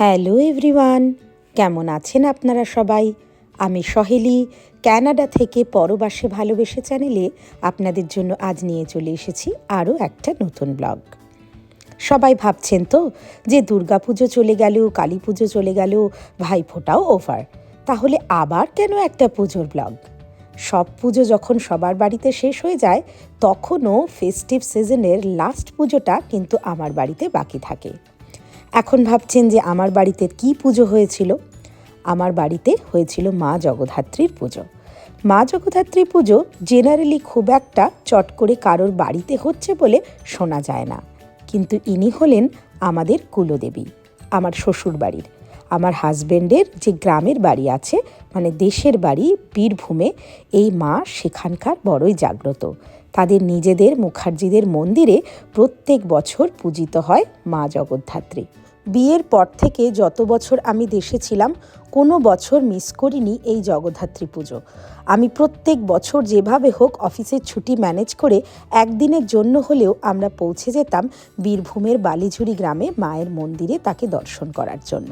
Hello everyone, কেমন আছেন আপনারা সবাই? আমি সহেলি, ক্যানাডা থেকে পরবাসে ভালোবেসে চ্যানেলে আপনাদের জন্য আজ নিয়ে চলে এসেছি আরও একটা নতুন ব্লগ। সবাই ভাবছেন তো যে দুর্গাপুজো চলে গেল কালী পুজো চলে গেল, ভাইফোঁটাও ওভার তাহলে আবার কেন একটা পুজোর ব্লগ? সব পুজো যখন সবার বাড়িতে শেষ হয়ে যায়, তখনও ফেস্টিভ সিজনের লাস্ট পুজোটা কিন্তু আমার বাড়িতে বাকি থাকে। এখন ভাবছেন যে আমার বাড়িতে কি পুজো হয়েছিল? আমার বাড়িতে হয়েছিল মা জগদ্ধাত্রীর পুজো। মা জগদ্ধাত্রী পুজো জেনারেলি খুব একটা চট করে কারোর বাড়িতে হচ্ছে বলে শোনা যায় না। কিন্তু ইনি হলেন আমাদের কুলদেবী, আমার শ্বশুর বাড়ির আমার হাজবেন্ডের যে গ্রামের বাড়ি আছে মানে দেশের বাড়ি বীরভূমে, এই মা সেখানকার বড়ই জাগ্রত। তাদের নিজেদের মুখার্জিদের মন্দিরে প্রত্যেক বছর পূজিত হয় মা জগদ্ধাত্রী। বিয়ের পর থেকে যত বছর আমি দেশে ছিলাম, কোনো বছর মিস করিনি এই জগদ্ধাত্রী পুজো। আমি প্রত্যেক বছর যেভাবে হোক অফিসের ছুটি ম্যানেজ করে একদিনের জন্য হলেও আমরা পৌঁছে যেতাম বীরভূমের বালিঝুড়ি গ্রামে মায়ের মন্দিরে তাকে দর্শন করার জন্য।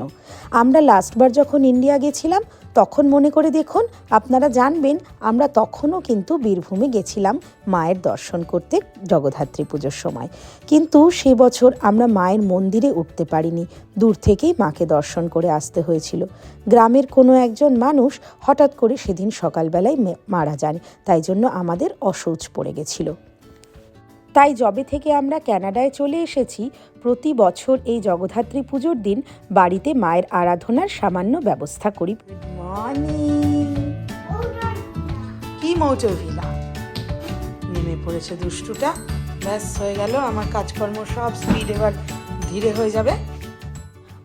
আমরা লাস্টবার যখন ইন্ডিয়া গেছিলাম তখন মনে করে দেখুন, আপনারা জানবেন, আমরা তখনও কিন্তু বীরভূমে গেছিলাম মায়ের দর্শন করতে জগদ্ধাত্রী পুজোর সময়। কিন্তু সে বছর আমরা মায়ের মন্দিরে উঠতে পারিনি, দূর থেকেই মাকে দর্শন করে আসতে হয়েছিল। গ্রামের কোনো একজন মানুষ হঠাৎ করে সেদিন সকালবেলায় মারা যান, তাই জন্য আমাদের অসৌচ পড়ে গেছিল। তাই যবে থেকে আমরা ক্যানাডায় চলে এসেছি প্রতি বছর এই জগদ্ধাত্রী পুজোর দিন বাড়িতে মায়ের আরাধনার সামান্য ব্যবস্থা করি। কি মৌচভিলা নেমে পড়েছে দুষ্টুটা। ব্যাস হয়ে গেল। আমার কাজকর্ম সব স্পিড এবার ধীরে হয়ে যাবে।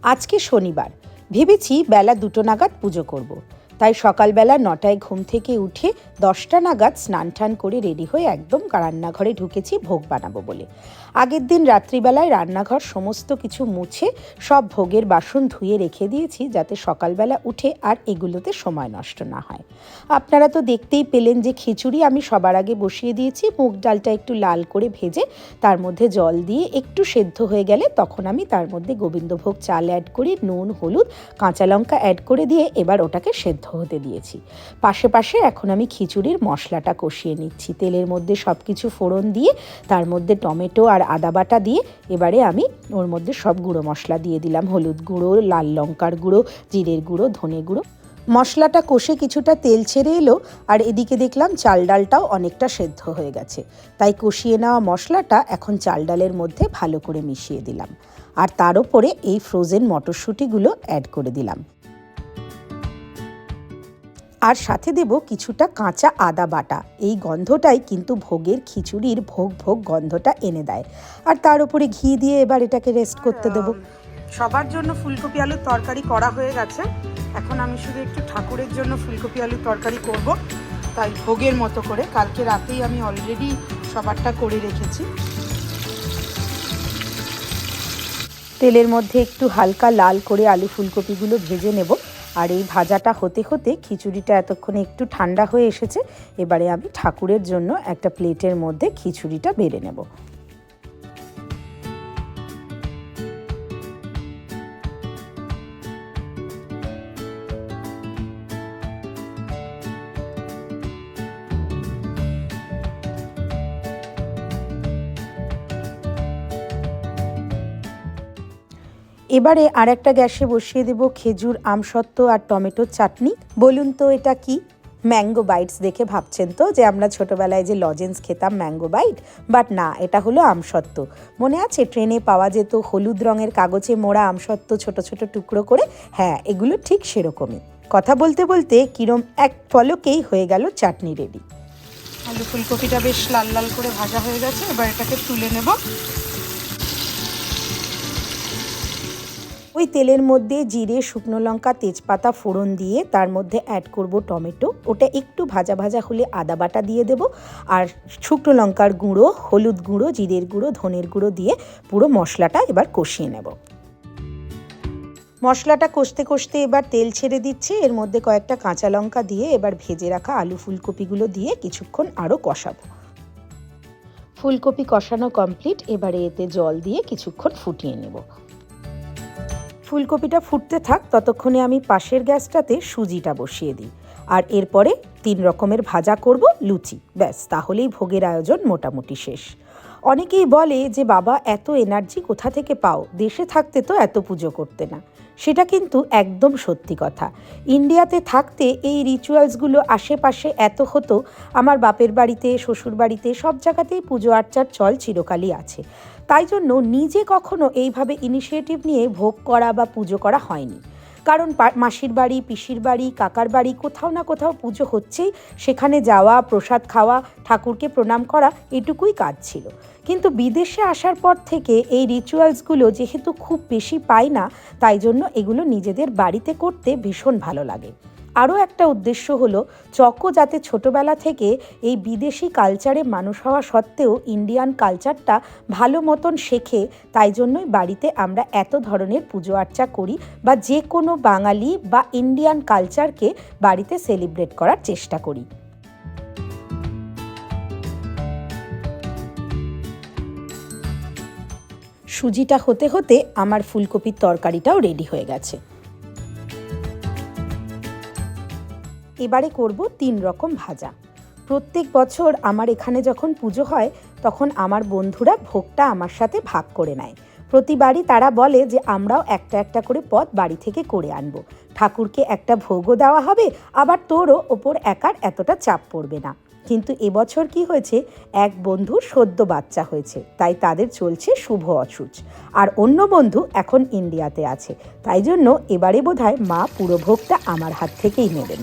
আজকে শনিবার। ভেবেছি বেলা দুটো নাগাদ পুজো করব। তাই সকালবেলা নটায় ঘুম থেকে উঠে দশটা নাগাদ স্নান টান করে রেডি হয়ে একদম রান্নাঘরে ঢুকেছি ভোগ বানাবো বলে। আগের দিন রাত্রিবেলায় রান্নাঘর সমস্ত কিছু মুছে সব ভোগের বাসন ধুয়ে রেখে দিয়েছি যাতে সকালবেলা উঠে আর এগুলোতে সময় নষ্ট না হয়। আপনারা তো দেখতেই পেলেন যে খিচুড়ি আমি সবার আগে বসিয়ে দিয়েছি, মুগ ডালটা একটু লাল করে ভেজে তার মধ্যে জল দিয়ে একটু সেদ্ধ হয়ে গেলে তখন আমি তার মধ্যে গোবিন্দভোগ চাল অ্যাড করি, নুন, হলুদ, কাঁচা লঙ্কা অ্যাড করে দিয়ে এবার ওটাকে সেদ্ধ হতে দিয়েছি। পাশে পাশে এখন আমি খিচুড়ির মশলাটা কষিয়ে নিচ্ছি। তেলের মধ্যে সব কিছু ফোড়ন দিয়ে, তার মধ্যে টমেটো আর আদা বাটা দিয়ে, এবারে আমি ওর মধ্যে সব গুঁড়ো মশলা দিয়ে দিলাম। হলুদ গুঁড়ো, লাল লঙ্কার গুঁড়ো, জিরের গুঁড়ো, ধনে গুঁড়ো। মশলাটা কষে কিছুটা তেল ছেড়ে এলো আর এদিকে দেখলাম চাল ডালটাও অনেকটা সেদ্ধ হয়ে গেছে। তাই কষিয়ে নেওয়া মশলাটা এখন চাল ডালের মধ্যে ভালো করে মিশিয়ে দিলাম। আর তার উপরে এই ফ্রোজেন মটরশুঁটিগুলো অ্যাড করে দিলাম। আর সাথে দেব কিছুটা কাঁচা আদা বাটা। এই গন্ধটাই কিন্তু ভোগের খিচুড়ির ভোগ ভোগ গন্ধটা এনে দেয়। আর তার উপরে ঘি দিয়ে এবার এটাকে রেস্ট করতে দেবো। সবার জন্য ফুলকপি আলুর তরকারি করা হয়ে গেছে। এখন আমি শুধু একটু ঠাকুরের জন্য ফুলকপি আলুর তরকারি করব। তাই ভোগের মতো করে কালকে রাতেই আমি অলরেডি সবারটা করে রেখেছি। তেলের মধ্যে একটু হালকা লাল করে আলু ফুলকপিগুলো ভেজে নেব। আর এই ভাজাটা হতে হতে খিচুড়িটা এতক্ষণে একটু ঠান্ডা হয়ে এসেছে, এবারে আমি ঠাকুরের জন্য একটা প্লেটের মধ্যে খিচুড়িটা বেড়ে নেব। এবারে আর একটা গ্যাসে বসিয়ে দেব খেজুর, আমসত্ত্ব আর টমেটোর চাটনি। বলুন তো এটা কি? ম্যাঙ্গো বাইটস দেখে ভাবছেন তো যে আমরা ছোটোবেলায় যে লজেন্স খেতাম ম্যাঙ্গো বাইট, বাট না, এটা হলো আমসত্ত্ব। মনে আছে ট্রেনে পাওয়া যেত হলুদ রঙের কাগজে মোড়া আমসত্ত্ব ছোট ছোট টুকরো করে? হ্যাঁ এগুলো ঠিক সেরকমই। কথা বলতে বলতে কিরম এক পলকেই হয়ে গেল চাটনি রেডি আলু ফুলকপিটা বেশ লাল লাল করে ভাজা হয়ে গেছে, এবার এটাকে তুলে নেব। ওই তেলের মধ্যে জিরে, শুকনো লঙ্কা, তেজপাতা ফোড়ন দিয়ে তার মধ্যে অ্যাড করব টমেটো। ওটা একটু ভাজা ভাজা হলে আদা বাটা দিয়ে দেব আর শুকনো লঙ্কার গুঁড়ো, হলুদ গুঁড়ো, জিরের গুঁড়ো, ধনের গুঁড়ো দিয়ে পুরো মশলাটা এবার কষিয়ে নেব। মশলাটা কষতে কষতে এবার তেল ছেড়ে দিচ্ছে। এর মধ্যে কয়েকটা কাঁচা লঙ্কা দিয়ে এবার ভেজে রাখা আলু ফুলকপিগুলো দিয়ে কিছুক্ষণ আরও কষাবো। ফুলকপি কষানো কমপ্লিট এবারে এতে জল দিয়ে কিছুক্ষণ ফুটিয়ে নেব। ফুলকপিটা ফুটতে থাক, ততক্ষণে আমি পাশের গ্যাসটাতে সুজিটা বসিয়ে দিই। আর এরপরে তিন রকমের ভাজা করব লুচি। ব্যাস, তাহলেই ভোগের আয়োজন মোটামুটি শেষ। অনেকেই বলে যে, বাবা, এত এনার্জি কোথা থেকে পাও? দেশে থাকতে তো এত পুজো করতে না। সেটা কিন্তু একদম সত্যি কথা। ইন্ডিয়াতে থাকতে এই রিচুয়ালসগুলো আশেপাশে এত হতো, আমার বাপের বাড়িতে শ্বশুর বাড়িতে সব জায়গাতেই পুজো আর্চার চল চিরকালই আছে। তাই জন্য নিজে কখনো এইভাবে ইনিশিয়েটিভ নিয়ে ভোগ করা বা পুজো করা হয়নি। কারণ মাসির বাড়ি, পিসির বাড়ি, কাকার বাড়ি, কোথাও না কোথাও পুজো হচ্ছেই, সেখানে যাওয়া, প্রসাদ খাওয়া, ঠাকুরকে প্রণাম করা, এটুকুই কাজ ছিল। কিন্তু বিদেশে আসার পর থেকে এই রিচুয়ালসগুলো যেহেতু খুব বেশি পাই না, তাই জন্য এগুলো নিজেদের বাড়িতে করতে ভীষণ ভালো লাগে। আরও একটা উদ্দেশ্য হলো, চকো যাতে ছোটবেলা থেকে এই বিদেশি কালচারে মানুষ হওয়া সত্ত্বেও ইন্ডিয়ান কালচারটা ভালো মতন শেখে, তাই জন্যই বাড়িতে আমরা এত ধরনের পুজো আর্চা করি বা যে কোনো বাঙালি বা ইন্ডিয়ান কালচারকে বাড়িতে সেলিব্রেট করার চেষ্টা করি। সুজিটা হতে হতে আমার ফুলকপির তরকারিটাও রেডি হয়ে গেছে। এবারে করব তিন রকম ভাজা। প্রত্যেক বছর আমার এখানে যখন পুজো হয়, তখন আমার বন্ধুরা ভোগটা আমার সাথে ভাগ করে নেয়। প্রতিবারই তারা বলে যে, আমরাও একটা একটা করে পদ বাড়ি থেকে করে আনব। ঠাকুরকে একটা ভোগও দেওয়া হবে, আবার তোরও ওপর একার এতটা চাপ পড়বে না। কিন্তু এবছর কি হয়েছে, এক বন্ধুর সদ্য বাচ্চা হয়েছে, তাই তাদের চলছে শুভ অসুচ। আর অন্য বন্ধু এখন ইন্ডিয়াতে আছে, তাই জন্য এবারে বোধহয় মা পুরো ভোগটা আমার হাত থেকেই নেবেন।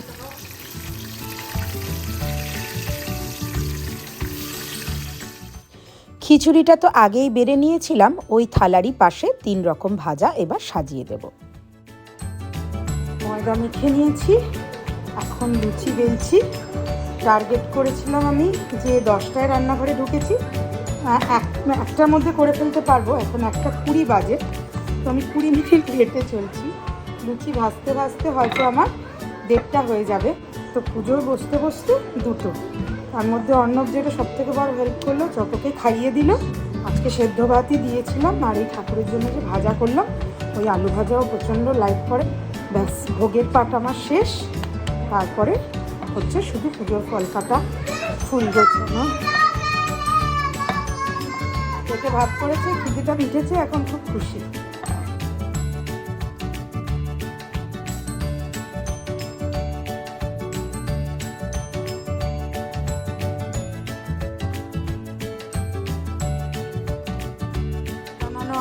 খিচুড়িটা তো আগেই বেড়ে নিয়েছিলাম, ওই থালারই পাশে তিন রকম ভাজা এবার সাজিয়ে দেব। ময়দা মেখে নিয়েছি, এখন লুচি বেলছি। টার্গেট করেছিলাম আমি যে দশটায় রান্নাঘরে ঢুকেছি। একটার মধ্যে করে ফেলতে পারব, এখন একটা কুড়ি বাজে। তো আমি কুড়ি মিনিট লেটে চলছি। লুচি ভাজতে ভাজতে হয়তো আমার দেড়টা হয়ে যাবে। তো পুজোর বসতে বসতে দুটো। তার মধ্যে অর্ণব যেটা সব থেকে বড় হেল্প করল, চকোকে খাইয়ে দিল। আজকে সেদ্ধ ভাতই দিয়েছিলাম আর এই ঠাকুরের জন্য যে ভাজা করলাম, ওই আলু ভাজাও প্রচণ্ড লাইক করে। ব্যাস, ভোগের পাট আমার শেষ। তারপরে হচ্ছে শুধু পুজোর ফল কাটা ফুল গোছানো। পেটে ভাত করেছে খিদিটা মিটেছে এখন খুব খুশি।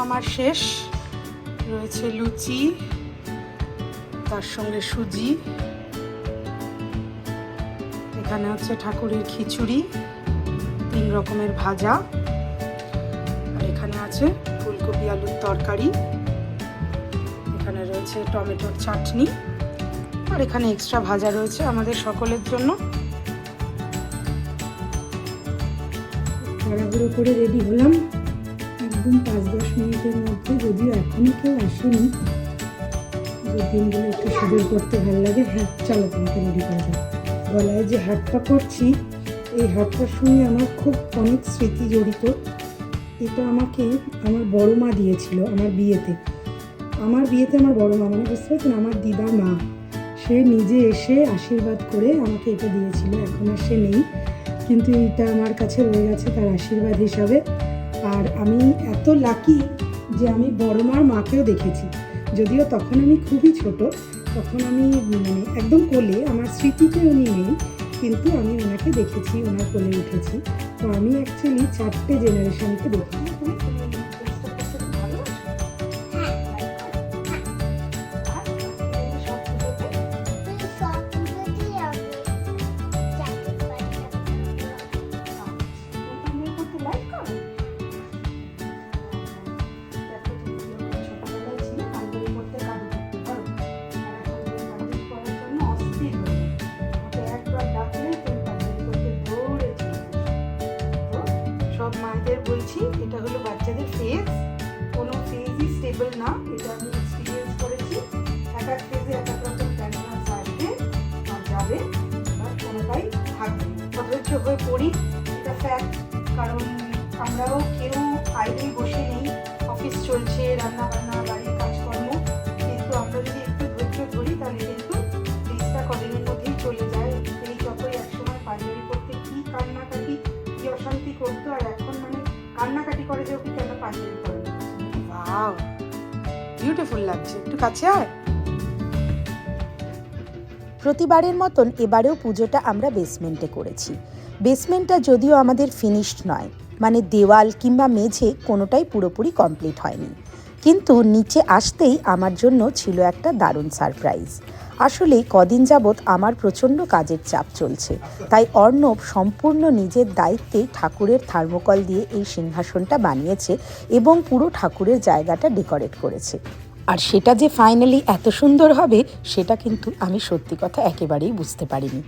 আমার শেষ। রয়েছে লুচি, তার সঙ্গে সুজি। এখানে হচ্ছে ঠাকুরের খিচুড়ি, তিন রকমের ভাজা। আর এখানে আছে ফুলকপি আলুর তরকারি। এখানে রয়েছে টমেটোর চাটনি। আর এখানে এক্সট্রা ভাজা রয়েছে আমাদের সকলের জন্য। তাড়াহুড়ো করে রেডি হলাম। একদম পাঁচ দশ মিনিটের মধ্যে যদিও এখনও কেউ আসেনি যে দিনগুলো একটু শিডিউল করতে ভালো লাগে হ্যাঁ চলো তোমাকে রেডি করে দাও। গলায় যে হাটটা করছি, এই হাটটার সঙ্গে আমার খুব অনেক স্মৃতি জড়িত। এটা আমাকে আমার বড় মা দিয়েছিল, আমার বিয়েতে। আমার বিয়েতে আমার বড় মা মানে বুঝতে পারছেন, আমার দিদা মা, সে নিজে এসে আশীর্বাদ করে আমাকে এটা দিয়েছিল, এখন আর সে নেই। কিন্তু এটা আমার কাছে রয়ে গেছে তার আশীর্বাদ হিসাবে। আর আমি এত লাকি যে আমি বড় মার মাকেও দেখেছি। যদিও তখন আমি খুবই ছোট, তখন আমি মানে একদম কোলে, আমার স্মৃতিতে উনি নেই, কিন্তু আমি ওনাকে দেখেছি ওনার কোলে উঠেছি। তো আমি অ্যাকচুয়ালি চারটে জেনারেশনকে দেখেছি। বলছি, এটা হলো বাচ্চাদের ফেজ কোনো ফেজই স্টেবল না, এটা আমি এক্সপিরিয়েন্স করেছি। এক এক ফেজে এক এক রকম ক্যান্সার আসবে আর যাবে আর কোনোটাই থাকবে অধৈর্য হয়ে পড়ি, এটা ফ্যাক্ট কারণ আমরাও কেউ আইলেই বসে নেই। অফিস চলছে রান্না বান্না বাড়ির করে যে ওকে কেন বিউটিফুল লাগছে। একটু কাছে আয়। প্রতিবারের মতন এবারেও পুজোটা আমরা বেসমেন্টে করেছি। বেসমেন্টটা যদিও আমাদের ফিনিশড নয় মানে দেওয়াল কিংবা মেঝে কোনোটাই পুরোপুরি কমপ্লিট হয়নি। কিন্তু নিচে আসতেই আমার জন্য ছিল একটা দারুণ সারপ্রাইজ আসলে কদিন যাবৎ আমার প্রচণ্ড কাজের চাপ চলছে। তাই অর্ণব সম্পূর্ণ নিজের দায়িত্বে ঠাকুরের থার্মোকল দিয়ে এই সিংহাসনটা বানিয়েছে এবং পুরো ঠাকুরের জায়গাটা ডেকোরেট করেছে। আর সেটা যে ফাইনালি এত সুন্দর হবে, সেটা কিন্তু আমি সত্যি কথা একেবারেই বুঝতে পারিনি।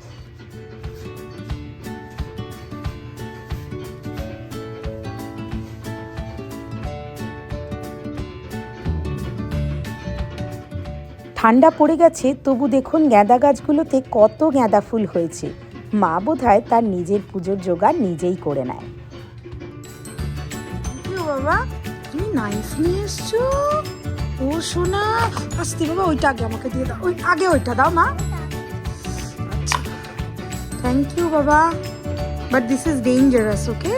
ঠান্ডা পড়ে গেছে, তবু দেখুন গাঁদা গাছগুলোতে কত গাঁদা ফুল হয়েছে। মা বোধহয় তার নিজের পুজোর জোগাড় নিজেই করে নেয়। বাবা, তুমি নাইফ নিয়ে এসছো? ও সোনা, আসতে বাবা, ওইটা আগে আমাকে দিয়ে দাও। ওই আগে ওইটা দাও, মা। আচ্ছা। থ্যাংক ইউ বাবা। But this is dangerous okay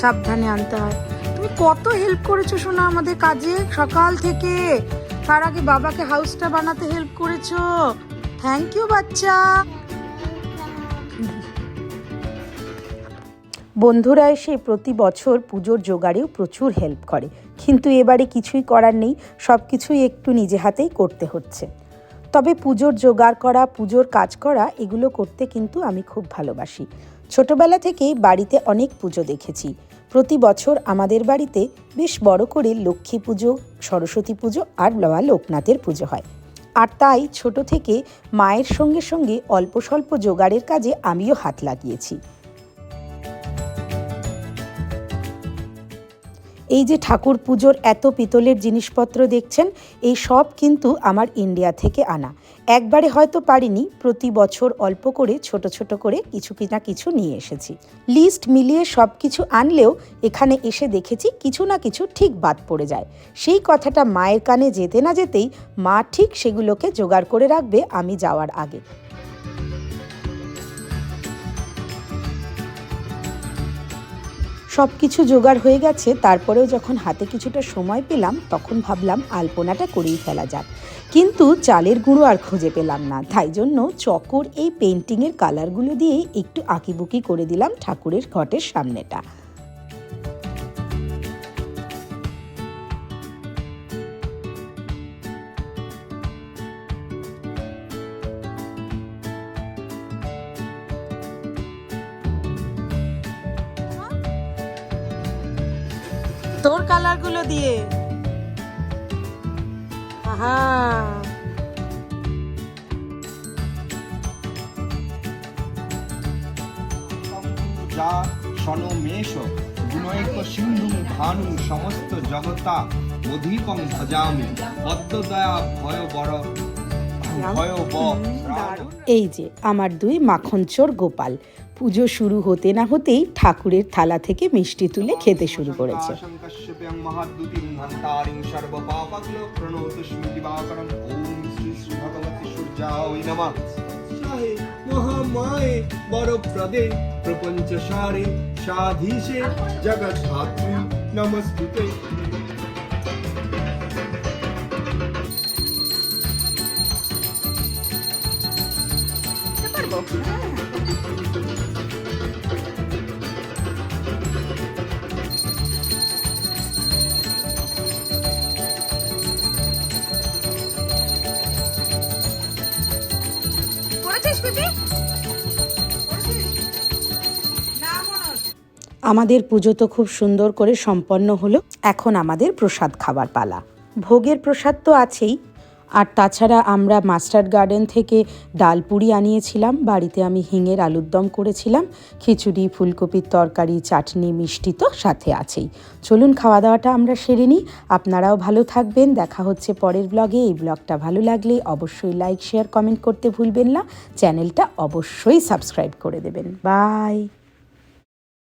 সাবধানে আনতে হয়। তুমি কত হেল্প করেছ সোনা আমাদের কাজে সকাল থেকে? তার আগে বাবাকে হাউসটা বানাতে হেল্প করেছ। থ্যাংক ইউ বাচ্চা। বন্ধুরা এসে প্রতি বছর পুজোর জোগাড়েও প্রচুর হেল্প করে। কিন্তু এবারে কিছুই করার নেই সব কিছুই একটু নিজে হাতেই করতে হচ্ছে। তবে পুজোর জোগাড় করা, পুজোর কাজ করা, এগুলো করতে কিন্তু আমি খুব ভালোবাসি। ছোটবেলা থেকেই বাড়িতে অনেক পুজো দেখেছি। প্রতি বছর আমাদের বাড়িতে বেশ বড় করে লক্ষ্মী পুজো, সরস্বতী পুজো আর বাবা লোকনাথের পুজো হয়। আর তাই ছোট থেকে মায়ের সঙ্গে সঙ্গে অল্প স্বল্প জোগাড়ের কাজে আমিও হাত লাগিয়েছি। এই যে ঠাকুর পুজোর এত পিতলের জিনিসপত্র দেখছেন, এই সব কিন্তু আমার ইন্ডিয়া থেকে আনা। একবারে হয়তো পারিনি, প্রতি বছর অল্প করে, ছোট ছোট করে কিছু না কিছু নিয়ে এসেছি। লিস্ট মিলিয়ে সব কিছু আনলেও এখানে এসে দেখেছি কিছু না কিছু ঠিক বাদ পড়ে যায়। সেই কথাটা মায়ের কানে যেতে না যেতেই মা ঠিক সেগুলোকে জোগাড় করে রাখবে আমি যাওয়ার আগে। সব কিছু জোগাড় হয়ে গেছে, তারপরেও যখন হাতে কিছুটা সময় পেলাম, তখন ভাবলাম আলপনাটা করেই ফেলা যাক। কিন্তু চালের গুঁড়ো আর খুঁজে পেলাম না। তাই জন্য চকর এই পেন্টিংয়ের কালারগুলো দিয়েই একটু আঁকিবুকি করে দিলাম ঠাকুরের ঘটের সামনেটা। তোর কালারগুলো দিয়ে। আহা। যা সনমেষ গুণৈক সিন্ধু ভানু সমস্ত জগতা অধিকং ভজামি পদ্মদয়া ভয় বড়। এই যে আমার দুই মাখন চোর গোপাল। পুজো শুরু হতে না হতেই ঠাকুরের থালা থেকে মিষ্টি তুলে খেতে শুরু করেছে। শঙ্কশ্যপ্যং মহাদ্যুতিং আমাদের পুজো তো খুব সুন্দর করে সম্পন্ন হলো, এখন আমাদের প্রসাদ খাবার পালা। ভোগের প্রসাদ তো আছেই, আর তাছাড়া আমরা মাস্টার্ড গার্ডেন থেকে ডাল পুরি আনিয়েছিলাম, বাড়িতে আমি হিঙের আলুর দম করেছিলাম, খিচুড়ি, ফুলকপির তরকারি, চাটনি, মিষ্টি তো সাথে আছেই। চলুন খাওয়া দাওয়াটা আমরা সেরে নিই, আপনারাও ভালো থাকবেন, দেখা হচ্ছে পরের ব্লগে এই ব্লগটা ভালো লাগলে অবশ্যই লাইক শেয়ার কমেন্ট করতে ভুলবেন না, চ্যানেলটা অবশ্যই সাবস্ক্রাইব করে দেবেন। বাই